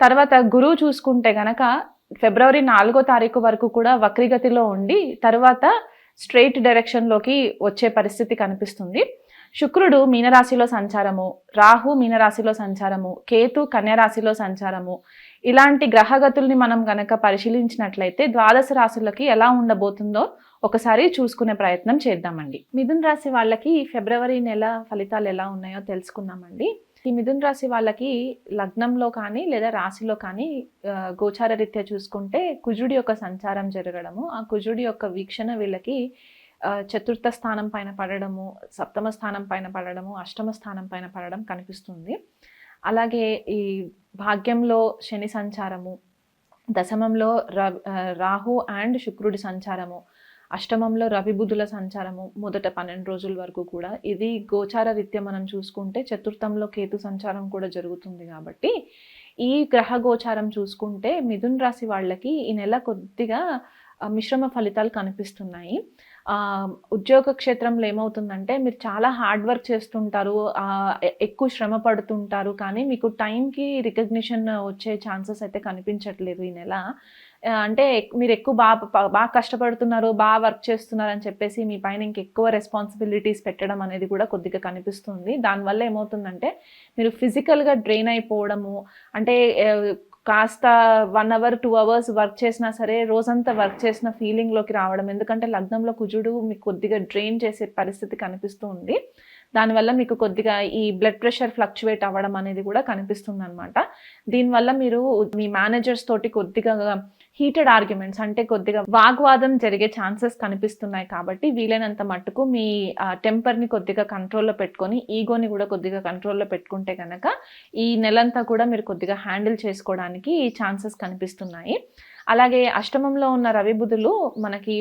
తర్వాత గురువు చూసుకుంటే గనక ఫిబ్రవరి నాలుగో తారీఖు వరకు కూడా వక్రిగతిలో ఉండి తర్వాత స్ట్రెయిట్ డైరెక్షన్లోకి వచ్చే పరిస్థితి కనిపిస్తుంది. శుక్రుడు మీనరాశిలో సంచారము రాహు మీనరాశిలో సంచారము కేతు కన్యరాశిలో సంచారము. ఇలాంటి గ్రహగతుల్ని మనం గనక పరిశీలించినట్లయితే ద్వాదశ రాశులకి ఎలా ఉండబోతుందో ఒకసారి చూసుకునే ప్రయత్నం చేద్దామండి. మిథున్ రాశి వాళ్ళకి ఫిబ్రవరి నెల ఫలితాలు ఎలా ఉన్నాయో తెలుసుకుందామండి. ఈ మిథున్ రాశి వాళ్ళకి లగ్నంలో కానీ లేదా రాశిలో కానీ గోచార రీత్యా చూసుకుంటే కుజుడి యొక్క సంచారం జరగడము ఆ కుజుడి యొక్క వీక్షణ వీళ్ళకి చతుర్థ స్థానం పైన పడడము సప్తమ స్థానం పైన పడడము అష్టమ స్థానం పైన పడడం కనిపిస్తుంది. అలాగే ఈ భాగ్యంలో శని సంచారము దశమంలో ర- రాహు అండ్ శుక్రుడి సంచారము అష్టమంలో రవి బుధుల సంచారము మొదట పన్నెండు రోజుల వరకు కూడా. ఇది గోచార రీత్యా మనం చూసుకుంటే చతుర్థంలో కేతు సంచారం కూడా జరుగుతుంది కాబట్టి ఈ గ్రహ గోచారం చూసుకుంటే మిథున్ రాశి వాళ్ళకి ఈ నెల కొద్దిగా మిశ్రమ ఫలితాలు కనిపిస్తున్నాయి. ఉద్యోగ క్షేత్రంలో ఏమవుతుందంటే మీరు చాలా హార్డ్ వర్క్ చేస్తుంటారు ఎక్కువ శ్రమ పడుతుంటారు కానీ మీకు టైంకి రికగ్నిషన్ వచ్చే ఛాన్సెస్ అయితే కనిపించట్లేదు ఈ నెల. అంటే మీరు ఎక్కువ బాగా బాగా కష్టపడుతున్నారు బాగా వర్క్ చేస్తున్నారు అని చెప్పేసి మీ పైన ఇంకెక్కువ రెస్పాన్సిబిలిటీస్ పెట్టడం అనేది కూడా కొద్దిగా కనిపిస్తుంది. దానివల్ల ఏమవుతుందంటే మీరు ఫిజికల్గా డ్రైన్ అయిపోవడము అంటే కాస్త one hour two hours work చేసినా సరే రోజంతా వర్క్ చేసిన ఫీలింగ్లోకి రావడం ఎందుకంటే లగ్నంలో కుజుడు మీకు కొద్దిగా డ్రైన్ చేసే పరిస్థితి కనిపిస్తూ ఉంది. దానివల్ల మీకు కొద్దిగా ఈ బ్లడ్ ప్రెషర్ ఫ్లక్చువేట్ అవ్వడం అనేది కూడా కనిపిస్తుంది అనమాట దీనివల్ల మీరు మీ మేనేజర్స్ తోటి కొద్దిగా హీటెడ్ ఆర్గ్యుమెంట్స్ అంటే కొద్దిగా వాగ్వాదం జరిగే ఛాన్సెస్ కనిపిస్తున్నాయి కాబట్టి వీలైనంత మట్టుకు మీ టెంపర్ని కొద్దిగా కంట్రోల్లో పెట్టుకొని ఈగోని కూడా కొద్దిగా కంట్రోల్లో పెట్టుకుంటే కనుక ఈ నెలంతా కూడా మీరు కొద్దిగా హ్యాండిల్ చేసుకోవడానికి ఛాన్సెస్ కనిపిస్తున్నాయి. అలాగే అష్టమంలో ఉన్న రవి బుధులు మనకి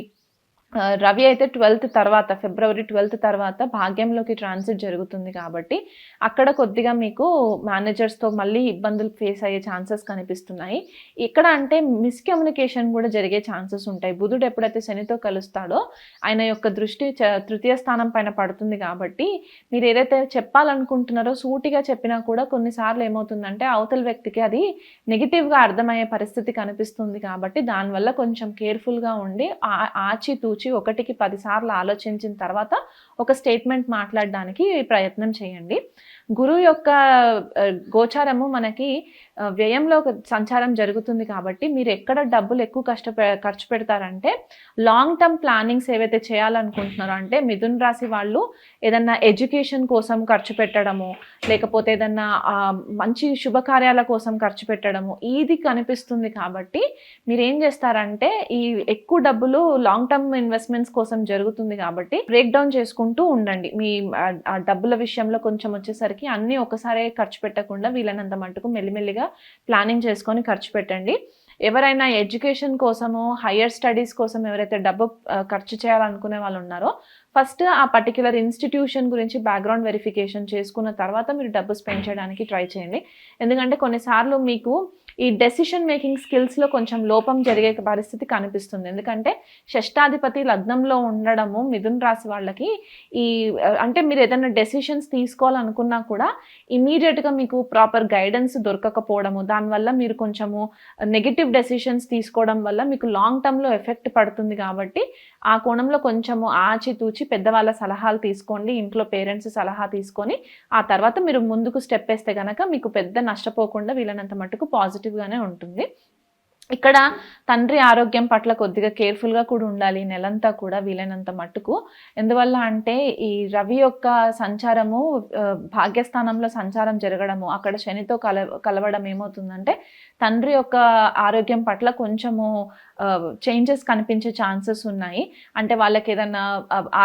రవి అయితే ట్వెల్త్ తర్వాత ఫిబ్రవరి ట్వెల్త్ తర్వాత భాగ్యంలోకి ట్రాన్సిట్ జరుగుతుంది కాబట్టి అక్కడ కొద్దిగా మీకు మేనేజర్స్తో మళ్ళీ ఇబ్బందులు ఫేస్ అయ్యే ఛాన్సెస్ కనిపిస్తున్నాయి. ఇక్కడ అంటే మిస్కమ్యూనికేషన్ కూడా జరిగే ఛాన్సెస్ ఉంటాయి. బుధుడు ఎప్పుడైతే శనితో కలుస్తాడో ఆయన యొక్క దృష్టి చ- తృతీయ స్థానం పైన పడుతుంది కాబట్టి మీరు ఏదైతే చెప్పాలనుకుంటున్నారో సూటిగా చెప్పినా కూడా కొన్నిసార్లు ఏమవుతుందంటే అవతల వ్యక్తికి అది నెగిటివ్గా అర్థమయ్యే పరిస్థితి కనిపిస్తుంది కాబట్టి దానివల్ల కొంచెం కేర్ఫుల్గా ఉండి ఆచితూ ఆచితూచి ఒకటికి పదిసార్లు ఆలోచించిన తర్వాత ఒక స్టేట్మెంట్ మాట్లాడడానికి ప్రయత్నం చేయండి. గురువు యొక్క గోచారము మనకి వ్యయంలో సంచారం జరుగుతుంది కాబట్టి మీరు ఎక్కడ డబ్బులు ఎక్కువ కష్ట ఖర్చు పెడతారంటే లాంగ్ టర్మ్ ప్లానింగ్స్ ఏవైతే చేయాలనుకుంటున్నారో అంటే మిథున్ రాశి వాళ్ళు ఏదన్నా ఎడ్యుకేషన్ కోసం ఖర్చు పెట్టడము లేకపోతే ఏదన్నా మంచి శుభకార్యాల కోసం ఖర్చు పెట్టడము ఇది కనిపిస్తుంది కాబట్టి మీరు ఏం చేస్తారంటే ఈ ఎక్కువ డబ్బులు లాంగ్ టర్మ్ ఇన్వెస్ట్మెంట్స్ కోసం జరుగుతుంది కాబట్టి బ్రేక్ డౌన్ చేసుకుంటూ ఉండండి. మీ ఆ, డబ్బుల విషయంలో కొంచెం వచ్చేసరికి అన్నీ ఒకసారి ఖర్చు పెట్టకుండా వీలైనంత మటుకు మెల్లిమెల్లిగా ప్లానింగ్ చేసుకొని ఖర్చు పెట్టండి. ఎవరైనా ఎడ్యుకేషన్ కోసము హయ్యర్ స్టడీస్ కోసం ఎవరైతే డబ్బు ఖర్చు చేయాలనుకునే వాళ్ళు ఉన్నారో ఫస్ట్ ఆ పర్టికులర్ ఇన్స్టిట్యూషన్ గురించి బ్యాక్గ్రౌండ్ వెరిఫికేషన్ చేసుకున్న తర్వాత మీరు డబ్బు స్పెండ్ చేయడానికి ట్రై చేయండి. ఎందుకంటే కొన్నిసార్లు మీకు ఈ డెసిషన్ మేకింగ్ స్కిల్స్లో కొంచెం లోపం జరిగే పరిస్థితి కనిపిస్తుంది. ఎందుకంటే షష్టాధిపతి లగ్నంలో ఉండడము మిథున్ రాశి వాళ్ళకి ఈ అంటే మీరు ఏదైనా డెసిషన్స్ తీసుకోవాలనుకున్నా కూడా ఇమీడియట్గా మీకు ప్రాపర్ గైడెన్స్ దొరకకపోవడము దానివల్ల మీరు కొంచెము నెగిటివ్ డెసిషన్స్ తీసుకోవడం వల్ల మీకు లాంగ్ టర్మ్లో ఎఫెక్ట్ పడుతుంది కాబట్టి ఆ కోణంలో కొంచెము ఆచితూచి పెద్దవాళ్ళ సలహాలు తీసుకోండి ఇంట్లో పేరెంట్స్ సలహా తీసుకొని ఆ తర్వాత మీరు ముందుకు స్టెప్ వేస్తే కనుక మీకు పెద్ద నష్టపోకుండా వీలైనంత మటుకు పాజిటివ్గానే ఉంటుంది. ఇక్కడ తండ్రి ఆరోగ్యం పట్ల కొద్దిగా కేర్ఫుల్గా కూడా ఉండాలి. నెలంతా కూడా వీలైనంత మట్టుకు. ఎందువల్ల అంటే ఈ రవి యొక్క సంచారము భాగ్యస్థానంలో సంచారం జరగడము అక్కడ శనితో కల కలవడం ఏమవుతుందంటే తండ్రి యొక్క ఆరోగ్యం పట్ల కొంచెము చేంజెస్ కనిపించే ఛాన్సెస్ ఉన్నాయి. అంటే వాళ్ళకి ఏదైనా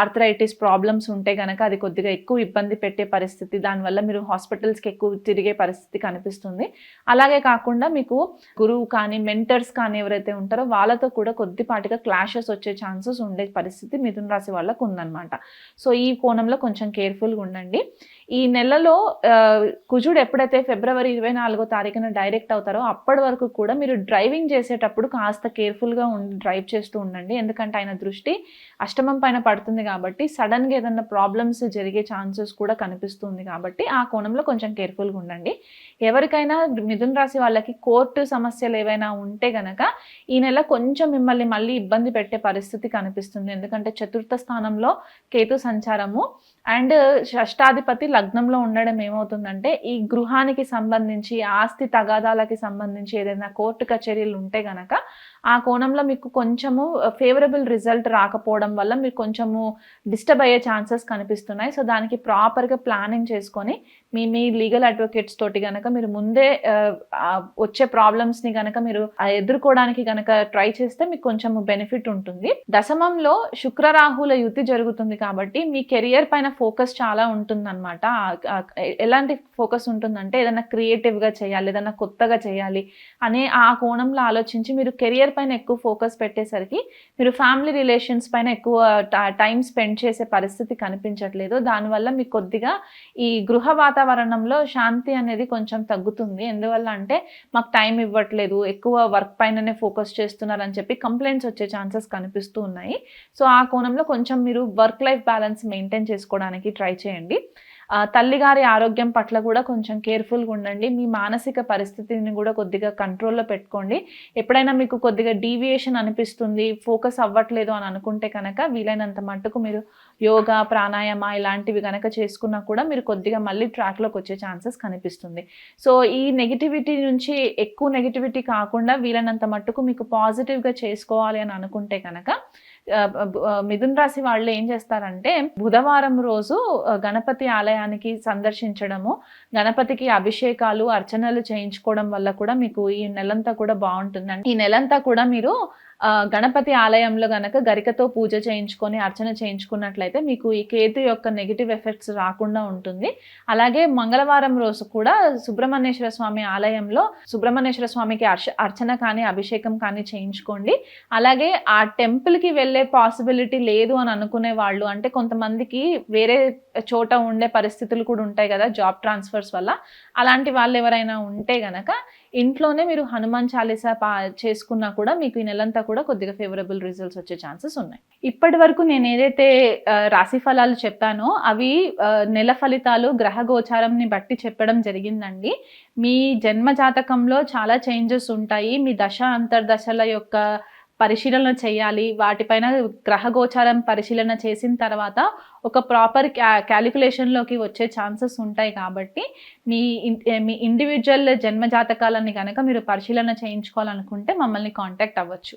ఆర్థరైటిస్ ప్రాబ్లమ్స్ ఉంటే కనుక అది కొద్దిగా ఎక్కువ ఇబ్బంది పెట్టే పరిస్థితి దానివల్ల మీరు హాస్పిటల్స్కి ఎక్కువ తిరిగే పరిస్థితి కనిపిస్తుంది. అలాగే కాకుండా మీకు గురువు కానీ హీటర్స్ కానీ ఎవరైతే ఉంటారో వాళ్ళతో కూడా కొద్దిపాటిగా క్లాషెస్ వచ్చే ఛాన్సెస్ ఉండే పరిస్థితి మిథున రాశి వాళ్ళకు ఉందన్నమాట. సో ఈ కోణంలో కొంచెం కేర్ఫుల్గా ఉండండి. ఈ నెలలో కుజుడు ఎప్పుడైతే ఫిబ్రవరి ఇరవై నాలుగో తారీఖున డైరెక్ట్ అవుతారో అప్పటి వరకు కూడా మీరు డ్రైవింగ్ చేసేటప్పుడు కాస్త కేర్ఫుల్గా ఉండి డ్రైవ్ చేస్తూ ఉండండి. ఎందుకంటే ఆయన దృష్టి అష్టమం పైన పడుతుంది కాబట్టి సడన్గా ఏదైనా ప్రాబ్లమ్స్ జరిగే ఛాన్సెస్ కూడా కనిపిస్తుంది కాబట్టి ఆ కోణంలో కొంచెం కేర్ఫుల్గా ఉండండి. ఎవరికైనా మిథున రాశి వాళ్ళకి కోర్టు సమస్యలు ఏవైనా ఉంటే గనక ఈ నెల కొంచెం మిమ్మల్ని మళ్ళీ ఇబ్బంది పెట్టే పరిస్థితి కనిపిస్తుంది. ఎందుకంటే చతుర్థ స్థానంలో కేతు సంచారము అండ్ షష్టాధిపతి లగ్నంలో ఉండడం ఏమవుతుందంటే ఈ గృహానికి సంబంధించి ఆస్తి తగాదాలకి సంబంధించి ఏదైనా కోర్టు కచేరీలు ఉంటే గనక ఆ కోణంలో మీకు కొంచెము ఫేవరబుల్ రిజల్ట్ రాకపోవడం వల్ల మీకు కొంచెము డిస్టర్బ్ అయ్యే ఛాన్సెస్ కనిపిస్తున్నాయి. సో దానికి ప్రాపర్గా ప్లానింగ్ చేసుకొని మీ మీ లీగల్ అడ్వకేట్స్ తోటి కనుక మీరు ముందే వచ్చే ప్రాబ్లమ్స్ని కనుక మీరు ఎదుర్కోవడానికి కనుక ట్రై చేస్తే మీకు కొంచెం బెనిఫిట్ ఉంటుంది. దశమంలో శుక్రరాహుల యుతి జరుగుతుంది కాబట్టి మీ కెరియర్ పైన ఫోకస్ చాలా ఉంటుందన్నమాట. ఎలాంటి ఫోకస్ ఉంటుందంటే ఏదైనా క్రియేటివ్గా చేయాలి ఏదైనా కొత్తగా చేయాలి అనే ఆ కోణంలో ఆలోచించి మీరు కెరియర్ పైన ఎక్కువ ఫోకస్ పెట్టేసరికి మీరు ఫ్యామిలీ రిలేషన్స్ పైన ఎక్కువ టైం స్పెండ్ చేసే పరిస్థితి కనిపించట్లేదు. దానివల్ల మీకు కొద్దిగా ఈ గృహ వాతావరణంలో శాంతి అనేది కొంచెం తగ్గుతుంది. ఎందువల్ల అంటే మాకు టైం ఇవ్వట్లేదు ఎక్కువ వర్క్ పైననే ఫోకస్ చేస్తున్నారని చెప్పి కంప్లైంట్స్ వచ్చే ఛాన్సెస్ కనిపిస్తూ ఉన్నాయి. సో ఆ కోణంలో కొంచెం మీరు వర్క్ లైఫ్ బ్యాలెన్స్ మెయింటైన్ చేసుకోవడానికి ట్రై చేయండి. తల్లిగారి ఆరోగ్యం పట్ల కూడా కొంచెం కేర్ఫుల్గా ఉండండి. మీ మానసిక పరిస్థితిని కూడా కొద్దిగా కంట్రోల్లో పెట్టుకోండి. ఎప్పుడైనా మీకు కొద్దిగా డీవియేషన్ అనిపిస్తుంది ఫోకస్ అవ్వట్లేదు అని అనుకుంటే కనుక వీలైనంత మట్టుకు మీరు యోగా ప్రాణాయామ ఇలాంటివి కనుక చేసుకున్నా కూడా మీరు కొద్దిగా మళ్ళీ ట్రాక్లోకి వచ్చే ఛాన్సెస్ కనిపిస్తుంది. సో ఈ నెగిటివిటీ నుంచి ఎక్కువ నెగిటివిటీ కాకుండా వీలైనంత మట్టుకు మీకు పాజిటివ్గా చేసుకోవాలి అని అనుకుంటే కనుక మిథున్ రాశి వాళ్ళు ఏం చేస్తారంటే బుధవారం రోజు గణపతి ఆలయానికి సందర్శించడము గణపతికి అభిషేకాలు అర్చనలు చేయించుకోవడం వల్ల కూడా మీకు ఈ నెలంతా కూడా బాగుంటుందండి. ఈ నెలంతా కూడా మీరు గణపతి ఆలయంలో గనక గరికతో పూజ చేయించుకొని అర్చన చేయించుకున్నట్లయితే మీకు ఈ కేతు యొక్క నెగిటివ్ ఎఫెక్ట్స్ రాకుండా ఉంటుంది. అలాగే మంగళవారం రోజు కూడా సుబ్రహ్మణ్యేశ్వర స్వామి ఆలయంలో సుబ్రహ్మణ్యేశ్వర స్వామికి అర్చ అర్చన కానీ అభిషేకం కానీ చేయించుకోండి. అలాగే ఆ టెంపుల్కి వెళ్ళే పాసిబిలిటీ లేదు అని అనుకునే వాళ్ళు అంటే కొంతమందికి వేరే చోట ఉండే పరిస్థితులు కూడా ఉంటాయి కదా జాబ్ ట్రాన్స్ఫర్స్ వల్ల. అలాంటి వాళ్ళు ఎవరైనా ఉంటే గనక ఇంట్లోనే మీరు హనుమాన్ చాలీసా పా చేసుకున్నా కూడా మీకు ఈ నెలంతా కూడా కొద్దిగా ఫేవరబుల్ రిజల్ట్స్ వచ్చే ఛాన్సెస్ ఉన్నాయి. ఇప్పటి వరకు నేను ఏదైతే రాశి ఫలాలు చెప్పానో అవి నెల ఫలితాలు గ్రహ గోచారంని బట్టి చెప్పడం జరిగిందండి. మీ జన్మ జాతకంలో చాలా చేంజెస్ ఉంటాయి. మీ దశ అంతర్దశల యొక్క పరిశీలన చేయాలి. వాటిపైన గ్రహ గోచారం పరిశీలన చేసిన తర్వాత ఒక ప్రాపర్ క్యా క్యాలిక్యులేషన్లోకి వచ్చే ఛాన్సెస్ ఉంటాయి కాబట్టి మీ మీ ఇండివిజువల్ జన్మ జాతకాలని కనుక మీరు పరిశీలన చేయించుకోవాలనుకుంటే మమ్మల్ని కాంటాక్ట్ అవ్వచ్చు.